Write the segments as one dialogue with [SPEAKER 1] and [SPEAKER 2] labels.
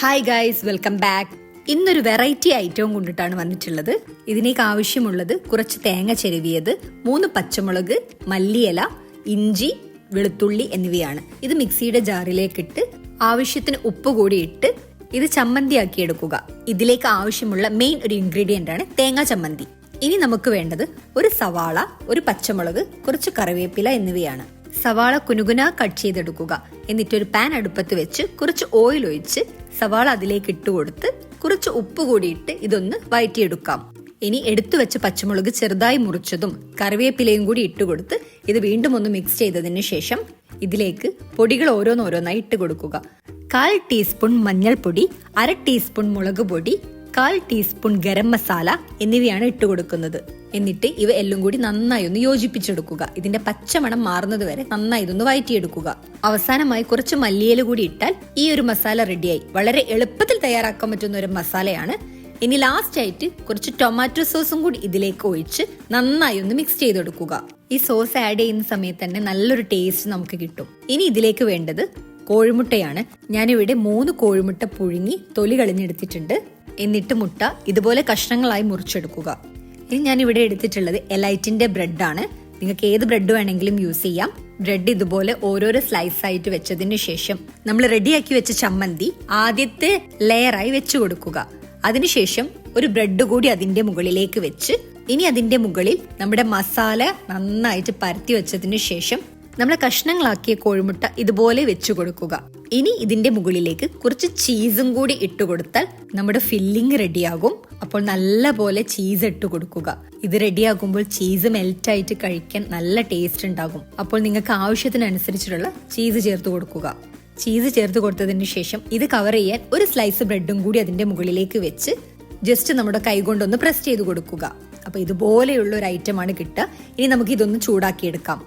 [SPEAKER 1] Hi guys welcome back ഇന്നൊരു variety ഐറ്റവും കൊണ്ടിട്ടാണ് വന്നിട്ടുള്ളത്. ഇതിനേക്ക് ആവശ്യമുള്ളത് കുറച്ച് തേങ്ങ ചെരുവിയത് മൂന്ന് പച്ചമുളക് മല്ലിയില ഇഞ്ചി വെളുത്തുള്ളി എന്നിവയാണ്. ഇത് മിക്സിയുടെ ജാറിലേക്കിട്ട് ആവശ്യത്തിന് ഉപ്പ് കൂടി ഇട്ട് ഇത് ചമ്മന്തിയാക്കി എടുക്കുക. ഇതിലേക്ക് ആവശ്യമുള്ള മെയിൻ ഒരു ഇൻഗ്രീഡിയന്റ് ആണ് തേങ്ങ ചമ്മന്തി. ഇനി നമുക്ക് വേണ്ടത് ഒരു സവാള ഒരു പച്ചമുളക് കുറച്ച് കറിവേപ്പില എന്നിവയാണ്. സവാള കുനുകുന കട്ട് ചെയ്തെടുക്കുക. എന്നിട്ട് ഒരു പാൻ അടുപ്പത്ത് വെച്ച് കുറച്ച് ഓയിൽ ഒഴിച്ച് സവാള അതിലേക്ക് ഇട്ട് കൊടുത്ത് കുറച്ച് ഉപ്പ് കൂടിയിട്ട് ഇതൊന്ന് വയറ്റിയെടുക്കാം. ഇനി എടുത്തു വെച്ച പച്ചമുളക് ചെറുതായി മുറിച്ചതും കറിവേപ്പിലയും കൂടി ഇട്ട് കൊടുത്ത് ഇത് വീണ്ടും ഒന്ന് മിക്സ് ചെയ്തതിന് ശേഷം ഇതിലേക്ക് പൊടികൾ ഓരോന്നോരോന്നായി ഇട്ട് കൊടുക്കുക. കാൽ ടീസ്പൂൺ മഞ്ഞൾപ്പൊടി അര ടീസ്പൂൺ മുളക് പൊടി കാൽ ടീസ്പൂൺ ഗരം മസാല എന്നിവയാണ് ഇട്ട് കൊടുക്കുന്നത്. എന്നിട്ട് ഇവ എല്ലാം കൂടി നന്നായി ഒന്ന് യോജിപ്പിച്ചെടുക്കുക. ഇതിന്റെ പച്ചമണം മാറുന്നത് വരെ നന്നായി ഇതൊന്ന് വയറ്റിയെടുക്കുക. അവസാനമായി കുറച്ച് മല്ലിയില കൂടി ഇട്ടാൽ ഈ ഒരു മസാല റെഡിയായി. വളരെ എളുപ്പത്തിൽ തയ്യാറാക്കാൻ പറ്റുന്ന ഒരു മസാലയാണ്. ഇനി ലാസ്റ്റ് ആയിട്ട് കുറച്ച് ടൊമാറ്റോ സോസും കൂടി ഇതിലേക്ക് ഒഴിച്ച് നന്നായി ഒന്ന് മിക്സ് ചെയ്തെടുക്കുക. ഈ സോസ് ആഡ് ചെയ്യുന്ന സമയത്ത് തന്നെ നല്ലൊരു ടേസ്റ്റ് നമുക്ക് കിട്ടും. ഇനി ഇതിലേക്ക് വേണ്ടത് കോഴിമുട്ടയാണ്. ഞാനിവിടെ മൂന്ന് കോഴിമുട്ട പുഴുങ്ങി തൊലി കളഞ്ഞെടുത്തിട്ടുണ്ട്. എന്നിട്ട് മുട്ട ഇതുപോലെ കഷ്ണങ്ങളായി മുറിച്ചെടുക്കുക. ഇനി ഞാൻ ഇവിടെ എടുത്തിട്ടുള്ളത് എലൈറ്റിന്റെ ബ്രെഡ് ആണ് നിങ്ങൾക്ക് ഏത് ബ്രെഡ് വേണമെങ്കിലും യൂസ് ചെയ്യാം. ബ്രെഡ് ഇതുപോലെ ഓരോരോ സ്ലൈസ് ആയിട്ട് വെച്ചതിന് ശേഷം നമ്മൾ റെഡിയാക്കി വെച്ച ചമ്മന്തി ആദ്യത്തെ ലെയറായി വെച്ചു കൊടുക്കുക. അതിനുശേഷം ഒരു ബ്രെഡ് കൂടി അതിന്റെ മുകളിലേക്ക് വെച്ച് ഇനി അതിന്റെ മുകളിൽ നമ്മുടെ മസാല നന്നായിട്ട് പരത്തി വെച്ചതിന് ശേഷം നമ്മൾ കഷ്ണങ്ങളാക്കിയ കോഴിമുട്ട ഇതുപോലെ വെച്ചു കൊടുക്കുക. ഇനി ഇതിന്റെ മുകളിലേക്ക് കുറച്ച് ചീസും കൂടി ഇട്ട് കൊടുത്താൽ നമ്മുടെ ഫില്ലിംഗ് റെഡിയാകും അപ്പോൾ നല്ല പോലെ ചീസ് ഇട്ട് കൊടുക്കുക. ഇത് റെഡിയാകുമ്പോൾ ചീസ് മെൽറ്റ് ആയിട്ട് കഴിക്കാൻ നല്ല ടേസ്റ്റ് ഉണ്ടാകും. അപ്പോൾ നിങ്ങൾക്ക് ആവശ്യത്തിനനുസരിച്ചിട്ടുള്ള ചീസ് ചേർത്ത് കൊടുക്കുക. ചീസ് ചേർത്ത് കൊടുത്തതിന് ശേഷം ഇത് കവർ ചെയ്യാൻ ഒരു സ്ലൈസ് ബ്രെഡും കൂടി അതിന്റെ മുകളിലേക്ക് വെച്ച് ജസ്റ്റ് നമ്മുടെ കൈ കൊണ്ടൊന്ന് പ്രസ് ചെയ്ത് കൊടുക്കുക. അപ്പൊ ഇതുപോലെയുള്ള ഒരു ഐറ്റമാണ് കിട്ടുക. ഇനി നമുക്ക് ഇതൊന്ന് ചൂടാക്കിയെടുക്കാം.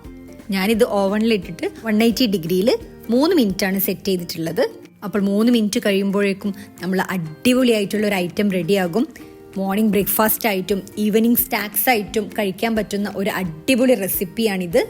[SPEAKER 1] ഞാനിത് ഓവണിൽ ഇട്ടിട്ട് വൺ എയ്റ്റി ഡിഗ്രിയിൽ മൂന്ന് ആണ് സെറ്റ് ചെയ്തിട്ടുള്ളത്. അപ്പോൾ മൂന്ന് മിനിറ്റ് കഴിയുമ്പോഴേക്കും നമ്മൾ അടിപൊളിയായിട്ടുള്ള ഒരു ഐറ്റം റെഡിയാകും മോർണിംഗ് ബ്രേക്ക്ഫാസ്റ്റ് ആയിട്ടും ഈവനിങ് സ്നാക്സ് ആയിട്ടും കഴിക്കാൻ പറ്റുന്ന ഒരു അടിപൊളി റെസിപ്പിയാണിത്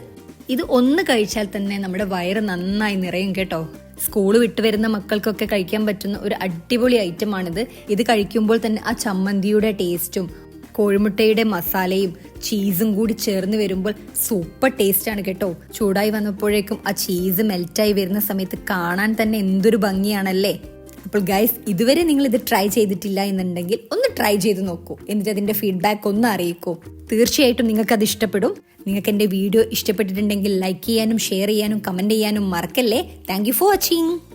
[SPEAKER 1] ഇത് ഒന്ന് കഴിച്ചാൽ തന്നെ നമ്മുടെ വയറ് നന്നായി നിറയും കേട്ടോ. സ്കൂൾ വിട്ട് വരുന്ന മക്കൾക്കൊക്കെ കഴിക്കാൻ പറ്റുന്ന ഒരു അടിപൊളി ഐറ്റമാണിത് ഇത് കഴിക്കുമ്പോൾ തന്നെ ആ ചമ്മന്തിയുടെ ടേസ്റ്റും കോഴിമുട്ടയുടെ മസാലയും ചീസും കൂടി ചേർന്ന് വരുമ്പോൾ സൂപ്പർ ടേസ്റ്റ് ആണ് കേട്ടോ. ചൂടായി വന്നപ്പോഴേക്കും ആ ചീസ് മെൽറ്റായി വരുന്ന സമയത്ത് കാണാൻ തന്നെ എന്തൊരു ഭംഗിയാണല്ലേ? അപ്പോൾ ഗൈസ് ഇതുവരെ നിങ്ങൾ ഇത് ട്രൈ ചെയ്തിട്ടില്ല എന്നുണ്ടെങ്കിൽ ഒന്ന് ട്രൈ ചെയ്ത് നോക്കൂ. എന്നിട്ട് അതിന്റെ ഫീഡ്ബാക്ക് ഒന്ന് അറിയിക്കൂ. തീർച്ചയായിട്ടും നിങ്ങൾക്ക് അത് ഇഷ്ടപ്പെടും. നിങ്ങൾക്ക് എന്റെ വീഡിയോ ഇഷ്ടപ്പെട്ടിട്ടുണ്ടെങ്കിൽ ലൈക്ക് ചെയ്യാനും ഷെയർ ചെയ്യാനും കമന്റ് ചെയ്യാനും മറക്കല്ലേ? Thank for watching